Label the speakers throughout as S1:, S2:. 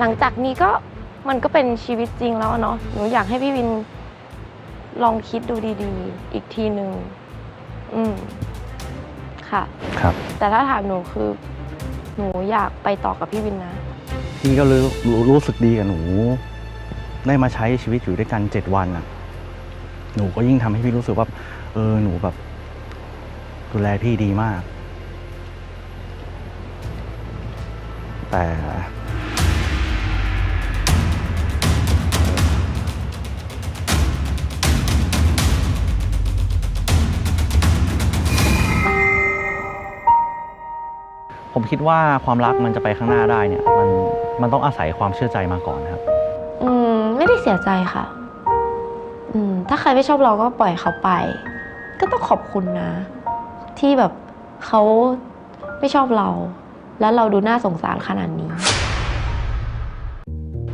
S1: หลังจากนี้ก็มันก็เป็นชีวิตจริงแล้วอะเนาะหนูอยากให้พี่วินลองคิดดูดีๆ อีกทีหนึ่งอืมค่ะ
S2: ครับ
S1: แต่ถ้าถามหนูคือ หนูอยากไปต่อกับพี่วินนะ
S2: พี่ก็รู้รู้รู้สึกดีกับหนู ได้มาใช้ชีวิตอยู่ด้วยกันเจ็ดวันอะ หนูก็ยิ่งทำให้พี่รู้สึกว่า เออหนูแบบ ดูแลพี่ดีมาก แต่ ผมคิดว่าความรักมันจะไปข้างหน้าได้เนี่ย มันมันต้องอาศัยความเชื่อใจมาก่อนครับ
S1: อืม ไม่ได้เสียใจค่ะ อืม ถ้าใครไม่ชอบเราก็ปล่อยเขาไป ก็ต้องขอบคุณนะ ที่แบบเขาไม่ชอบเรา แล้วเราดูน่าสงสารขนาดนี้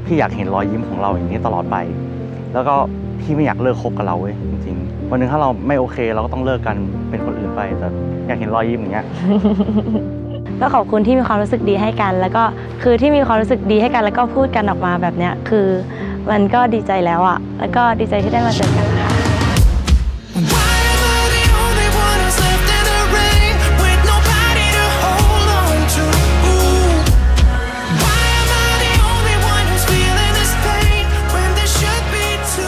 S2: พี่อยากเห็นรอยยิ้มของเราอย่างนี้ตลอดไป แล้วก็พี่ไม่อยากเลิกคบกับเราเว้ยจริงๆ วันหนึ่งถ้าเราไม่โอเค เราก็ต้องเลิกกันเป็นคนอื่นไป แต่อยากเห็นรอยยิ้มอย่างเงี้ย
S3: ก็ขอบคุณที่มีความรู้สึกดีให้กัน แล้วก็คือที่มีความรู้สึกดีให้กัน แล้วก็พูดกันออกมาแบบเนี้ยคือมันก็ดีใจแล้วอะแล้วก็ดีใจที่ได้มาเจอกันค่ะ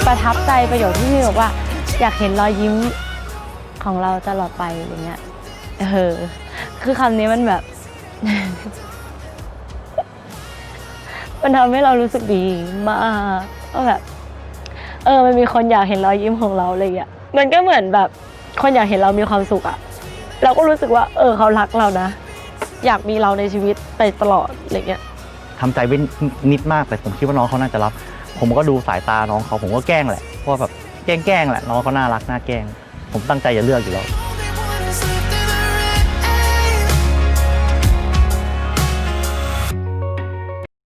S3: ประทับใจประโยคที่พี่บอกว่า อยากเห็นรอยยิ้มของเราตลอดไปอย่างเงี้ยเออคือคำนี้มันแบบ มันทำให้เรารู้สึกดีมากว่าแบบ เออ มันมีคนอยากเห็นรอยยิ้มของเราอะไรอย่างเงี้ยมันก็เหมือนแบบ คนอยากเห็นเรามีความสุขอะเราก็รู้สึกว่า เออเขารักเรานะ อยากมีเราในชีวิตไปตลอดอะไรเงี้ย
S2: ทำใจไว้นิดมากแต่ผมคิดว่าน้องเขาน่าจะรับ ผมก็ดูสายตาน้องเขาผมก็แกล้งแหละเพราะว่าแบบแกล้งๆแหละน้องเขาน่ารักน่าแกล้ง ผมตั้งใจจะเลือกอยู่แล้ว